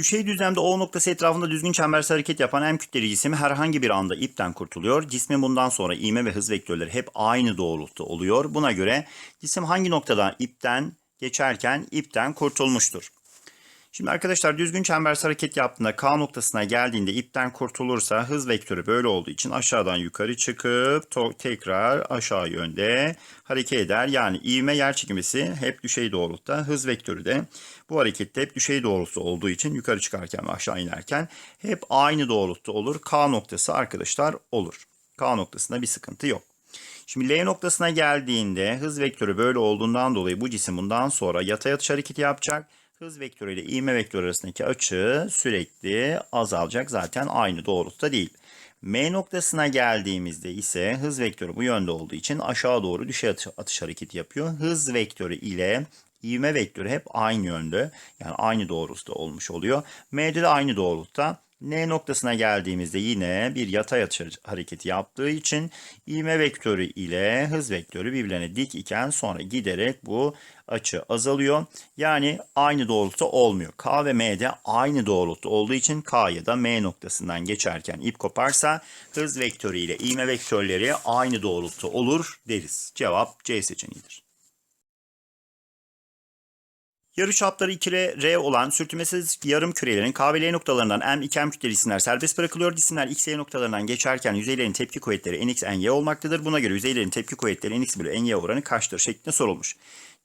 Düşey düzlemde O noktası etrafında düzgün çembersel hareket yapan M kütleli cisim herhangi bir anda ipten kurtuluyor. Cismin bundan sonra ivme ve hız vektörleri hep aynı doğrultuda oluyor. Buna göre cisim hangi noktada ipten geçerken ipten kurtulmuştur? Şimdi arkadaşlar düzgün çembersel hareket yaptığında K noktasına geldiğinde ipten kurtulursa hız vektörü böyle olduğu için aşağıdan yukarı çıkıp tekrar aşağı yönde hareket eder. Yani ivme yer çekimisi hep düşey doğrultuda. Hız vektörü de bu harekette hep düşey doğrultuda olduğu için yukarı çıkarken ve aşağı inerken hep aynı doğrultuda olur. K noktası arkadaşlar olur. K noktasında bir sıkıntı yok. Şimdi L noktasına geldiğinde hız vektörü böyle olduğundan dolayı bu cisim bundan sonra yatay atış hareketi yapacak. Hız vektörü ile ivme vektörü arasındaki açı sürekli azalacak. Zaten aynı doğrultuda değil. M noktasına geldiğimizde ise hız vektörü bu yönde olduğu için aşağı doğru atış, atış hareketi yapıyor. Hız vektörü ile ivme vektörü hep aynı yönde. Yani aynı doğrultuda olmuş oluyor. M'de de aynı doğrultuda. N noktasına geldiğimizde yine bir yatay atış hareketi yaptığı için ivme vektörü ile hız vektörü birbirlerine dik iken sonra giderek bu açı azalıyor. Yani aynı doğrultuda olmuyor. K ve M'de aynı doğrultuda olduğu için K ya da M noktasından geçerken ip koparsa hız vektörü ile ivme vektörleri aynı doğrultuda olur deriz. Cevap C seçeneğidir. Yarı çapları 2R, R olan sürtünmesiz yarım kürelerin K ve L noktalarından M, 2M kütleli cisimler serbest bırakılıyor. Cisimler X, Y noktalarından geçerken yüzeylerin tepki kuvvetleri Nx, Ny olmaktadır. Buna göre yüzeylerin tepki kuvvetleri Nx bölü Ny oranı kaçtır şeklinde sorulmuş.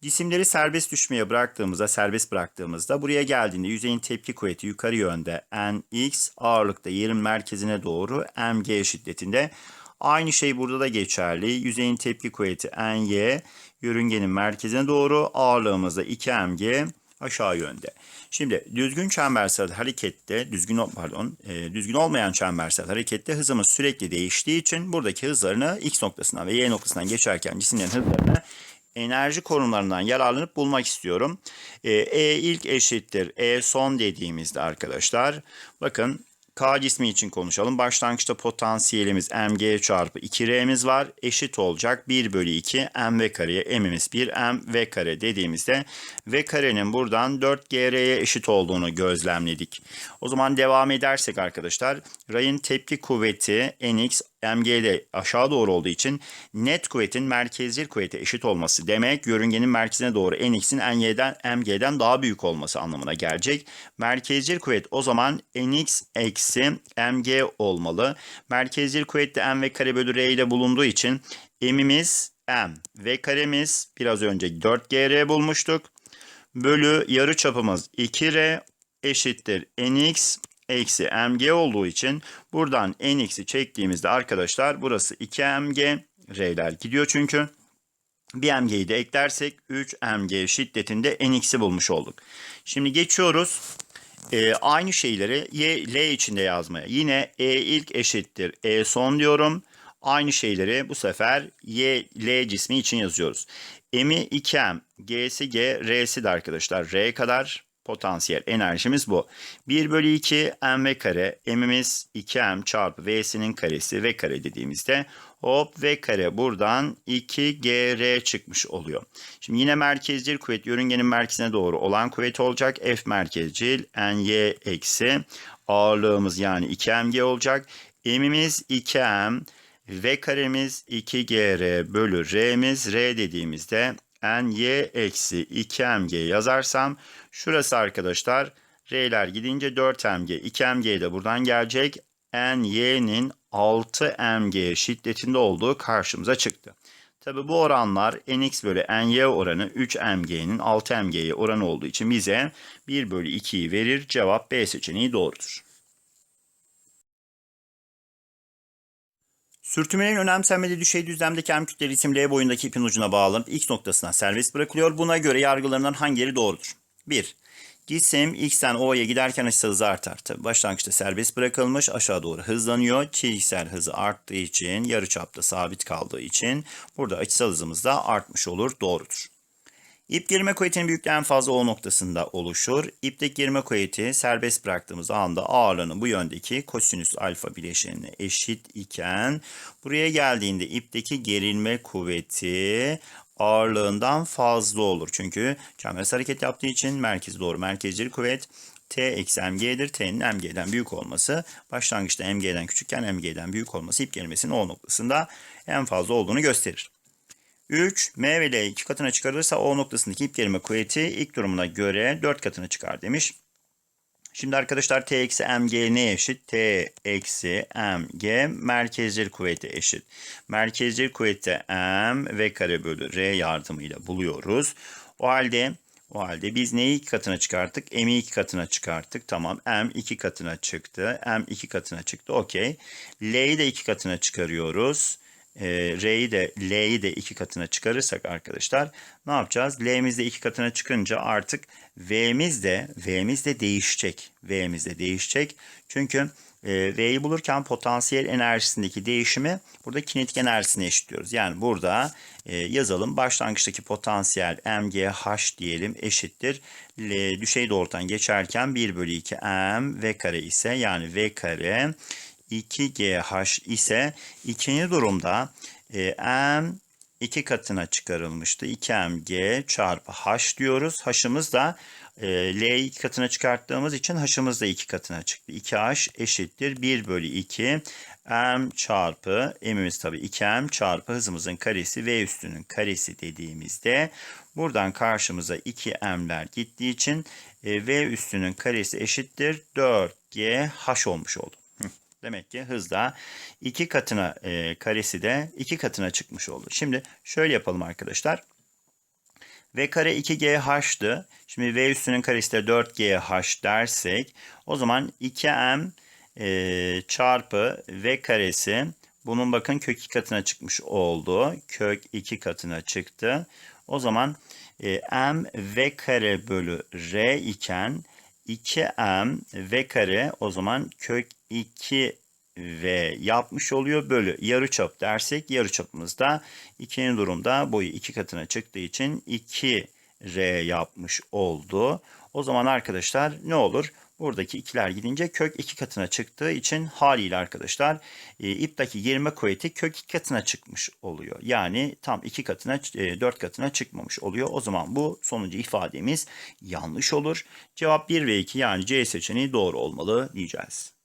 Cisimleri serbest düşmeye bıraktığımızda, serbest bıraktığımızda buraya geldiğinde yüzeyin tepki kuvveti yukarı yönde Nx, ağırlıkta yerin merkezine doğru Mg şiddetinde. Aynı şey burada da geçerli. Yüzeyin tepki kuvveti Ny, yörüngenin merkezine doğru ağırlığımız da 2mg aşağı yönde. Şimdi düzgün çembersel harekette, düzgün pardon, e, düzgün olmayan çembersel harekette hızımız sürekli değiştiği için buradaki hızlarını x noktasından ve y noktasından geçerken cisimlerin hızlarını enerji konumlarından yararlanıp bulmak istiyorum. E, e ilk eşittir E son dediğimizde arkadaşlar bakın K cismi için konuşalım. Başlangıçta potansiyelimiz mg çarpı 2r'miz var. Eşit olacak 1 bölü 2 mv kareye m'imiz 1 mv kare dediğimizde v karenin buradan 4gr'ye eşit olduğunu gözlemledik. O zaman devam edersek arkadaşlar rayın tepki kuvveti nx mg'de aşağı doğru olduğu için net kuvvetin merkezcil kuvvete eşit olması demek yörüngenin merkezine doğru nx'in ny'den mg'den daha büyük olması anlamına gelecek. Merkezcil kuvvet o zaman nx eksi mg olmalı. Merkezcil kuvvet de m ve kare bölü r ile bulunduğu için m'imiz m ve karemiz biraz önce 4gr bulmuştuk. Bölü yarı çapımız 2r eşittir nx eksi mg olduğu için buradan nx'i çektiğimizde arkadaşlar burası 2mg r'ler gidiyor çünkü. Bir mg'yi de eklersek 3 mg şiddetinde nx'i bulmuş olduk. Şimdi geçiyoruz e, aynı şeyleri y, l içinde yazmaya. Yine e ilk eşittir e son diyorum. Aynı şeyleri bu sefer y, l cismi için yazıyoruz. M'i 2m, g'si g, r'si de arkadaşlar r kadar potansiyel enerjimiz bu. 1 bölü 2 mv kare, m'imiz 2m çarpı v'sinin karesi v kare dediğimizde hop v kare buradan 2gr çıkmış oluyor. Şimdi yine merkezcil kuvvet yörüngenin merkezine doğru olan kuvvet olacak. F merkezcil ny eksi ağırlığımız yani 2mg olacak. M'imiz 2m v karemiz 2gr bölü r'miz r dediğimizde ny eksi 2mg yazarsam şurası arkadaşlar r'ler gidince 4mg 2mg de buradan gelecek ny'nin 6mg şiddetinde olduğu karşımıza çıktı. Tabi bu oranlar nx bölü ny oranı 3mg'nin 6mg'ye oranı olduğu için bize 1 bölü 2'yi verir. Cevap B seçeneği doğrudur. Sürtünmenin önemsenmediği düşey düzlemdeki M kütleli isim L boyundaki ipin ucuna bağlanıp X noktasına serbest bırakılıyor. Buna göre yargılarından hangileri doğrudur? 1. Cisim X'ten O'ya giderken açısal hızı artar. Tabi başlangıçta serbest bırakılmış aşağı doğru hızlanıyor. Çizgisel hızı arttığı için yarıçapta sabit kaldığı için burada açısal hızımız da artmış olur. Doğrudur. İp girme kuvvetinin büyüklüğü en fazla O noktasında oluşur. İpteki girme kuvveti serbest bıraktığımız anda ağırlığının bu yöndeki kosinüs alfa bileşenine eşit iken buraya geldiğinde ipteki gerilme kuvveti ağırlığından fazla olur. Çünkü çembersel hareket yaptığı için merkez doğru merkezcil kuvvet T eksi mg'dir. T'nin mg'den büyük olması başlangıçta mg'den küçükken mg'den büyük olması ip kelimesinin O noktasında en fazla olduğunu gösterir. 3. M ve L iki katına çıkarılırsa O noktasındaki ip gerime kuvveti ilk durumuna göre 4 katına çıkar demiş. Şimdi arkadaşlar T eksi mg ne eşit? T eksi mg merkezcil kuvveti eşit. Merkezcil kuvveti m v kare bölü r yardımıyla buluyoruz. O halde o halde biz neyi iki katına çıkarttık? M'i iki katına çıkarttık. Tamam. M iki katına çıktı. M iki katına çıktı. Okey. L'yi de iki katına çıkarıyoruz. E, R'yi de L'yi de iki katına çıkarırsak arkadaşlar ne yapacağız? L'miz de iki katına çıkınca artık V'miz de V'miz de değişecek. V'miz de değişecek. Çünkü e, V'yi bulurken potansiyel enerjisindeki değişimi burada kinetik enerjisine eşitliyoruz. Yani burada e, yazalım. Başlangıçtaki potansiyel mgh diyelim eşittir. L, düşey doğrultudan geçerken 1 bölü 2 m v kare ise yani v kare 2GH ise ikinci durumda e, M iki katına çıkarılmıştı. 2mg çarpı h diyoruz. H'ımız da e, L'yi iki katına çıkarttığımız için h'ımız da iki katına çıktı. 2h eşittir 1 bölü 2 m çarpı m'imiz tabii 2m çarpı hızımızın karesi v üstünün karesi dediğimizde buradan karşımıza 2m'ler gittiği için e, v üstünün karesi eşittir 4gh olmuş oldu. Demek ki hızda iki katına e, karesi de iki katına çıkmış oldu. Şimdi şöyle yapalım arkadaşlar. V kare 2GH'dı. Şimdi V üstünün karesi de 4GH dersek o zaman 2M e, çarpı V karesi bunun bakın kök 2 katına çıkmış oldu. Kök 2 katına çıktı. O zaman e, M V kare bölü R iken 2m v kare o zaman kök 2 v yapmış oluyor bölü yarıçap dersek yarıçapımız da ikinci durumda boyu iki katına çıktığı için 2 r yapmış oldu. O zaman arkadaşlar ne olur? Buradaki ikiler gidince kök iki katına çıktığı için haliyle arkadaşlar e, ipteki girme kuvveti kök iki katına çıkmış oluyor. Yani tam iki katına e, dört katına çıkmamış oluyor. O zaman bu sonuncu ifademiz yanlış olur. Cevap 1 ve 2 yani C seçeneği doğru olmalı diyeceğiz.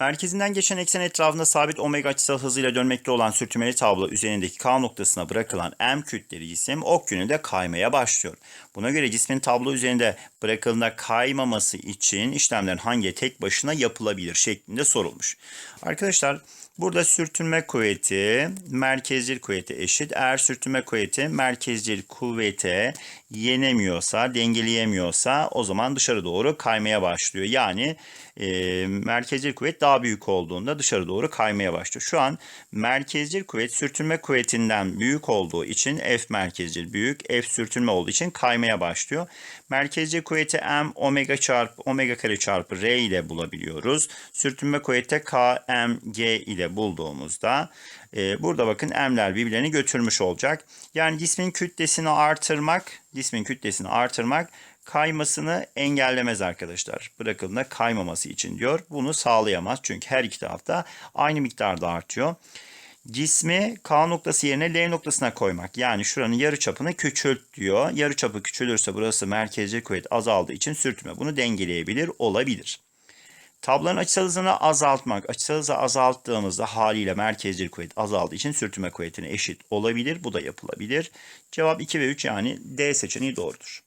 Merkezinden geçen eksen etrafında sabit omega açısal hızıyla dönmekte olan sürtünmeli tablo üzerindeki K noktasına bırakılan M kütleli cisim ok yönünde kaymaya başlıyor. Buna göre cismin tablo üzerinde bırakıldığında kaymaması için işlemlerin hangi tek başına yapılabilir şeklinde sorulmuş. Arkadaşlar burada sürtünme kuvveti merkezcil kuvvete eşit. Eğer sürtünme kuvveti merkezcil kuvvete yenemiyorsa, dengeleyemiyorsa o zaman dışarı doğru kaymaya başlıyor. Yani e, merkezcil kuvvet daha büyük olduğunda dışarı doğru kaymaya başlıyor. Şu an merkezcil kuvvet sürtünme kuvvetinden büyük olduğu için F merkezcil büyük, F sürtünme olduğu için kaymaya başlıyor. Merkezcil kuvveti M omega çarpı omega kare çarpı R ile bulabiliyoruz. Sürtünme kuvveti K M G ile bulduğumuzda e, burada bakın M'ler birbirlerini götürmüş olacak. Yani cismin kütlesini artırmak, cismin kütlesini artırmak kaymasını engellemez arkadaşlar. Bırakıldığında kaymaması için diyor. Bunu sağlayamaz çünkü her iki tarafta aynı miktarda artıyor. Cismi K noktası yerine L noktasına koymak. Yani şuranın yarı çapını küçült diyor. Yarı çapı küçülürse burası merkezci kuvvet azaldığı için sürtünme bunu dengeleyebilir, olabilir. Tablonun açısal hızını azaltmak. Açısal hızı azalttığımızda haliyle merkezcil kuvvet azaldığı için sürtünme kuvvetine eşit olabilir. Bu da yapılabilir. Cevap 2 ve 3 yani D seçeneği doğrudur.